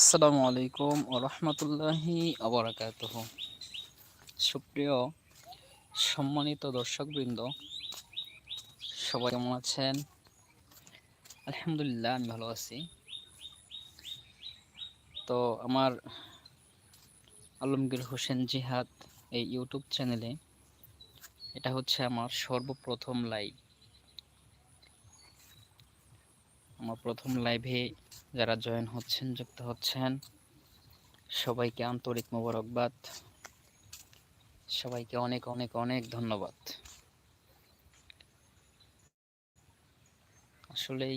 আসসালামু আলাইকুম রহমতুল্লাহি আবরাকাত সুপ্রিয় সম্মানিত দর্শকবৃন্দ, সবাই কেমন আছেন? আলহামদুলিল্লাহ, আমি ভালো আছি। তো আমার আলমগীর হোসেন জিহাদ এই ইউটিউব চ্যানেলে এটা হচ্ছে আমার সর্বপ্রথম লাইভ। আমার প্রথম লাইভে যারা জয়েন হচ্ছেন, যুক্ত হচ্ছেন, সবাইকে আন্তরিক মোবারকবাদ। সবাইকে অনেক অনেক অনেক ধন্যবাদ। আসলেই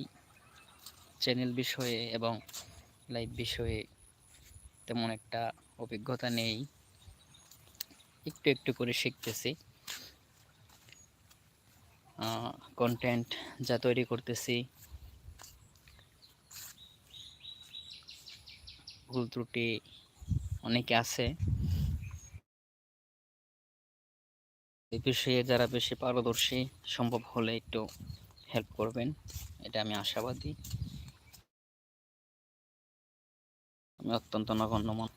চ্যানেল বিষয়ে এবং লাইভ বিষয়ে তেমন একটা অভিজ্ঞতা নেই। একটু একটু করে শিখতেছি। কন্টেন্ট যা তৈরি করতেছি ভুল ত্রুটি অনেকে আছে। এই বিষয়ে যারা বেশি পারদর্শী, সম্ভব হলে একটু হেল্প করবেন, এটা আমি আশাবাদী। আমি অত্যন্ত নগণ্যমন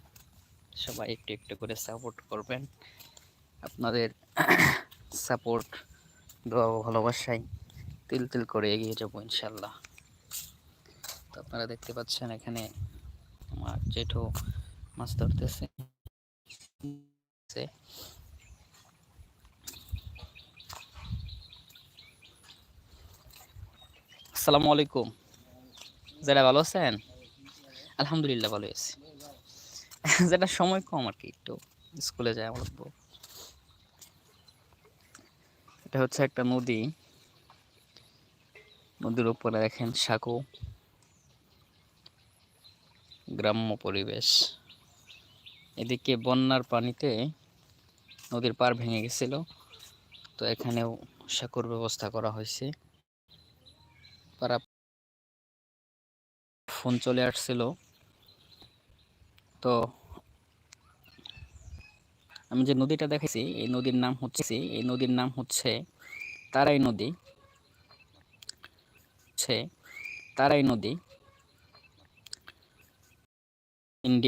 সবাই একটু একটু করে সাপোর্ট করবেন। আপনাদের সাপোর্ট দোয়া ভালোবাসাই তিল তিল করে এগিয়ে যাব ইনশাল্লাহ। তো আপনারা দেখতে পাচ্ছেন এখানে আমার মাছ ধরতেছে। আসসালামু আলাইকুম। যারা ভালো আছেন? আলহামদুলিল্লাহ ভালো আছি। যেটা সময় কম আর কি, একটু স্কুলে যায় আমার এটা হচ্ছে একটা নদী। নদীর উপরে দেখেন সাঁকো। গ্রাম্য পরিবেশ। এদিকে বন্যার পানিতে নদীর পার ভেঙে গেছিল। তো এখানেও সাঁকুর ব্যবস্থা করা হয়েছে। পারা ফোন চলে আসছিল। তো আমি যে নদীটা দেখেছি, এই নদীর নাম হচ্ছে, এই নদীর নাম হচ্ছে তারাই নদী। হচ্ছে তারাই নদী।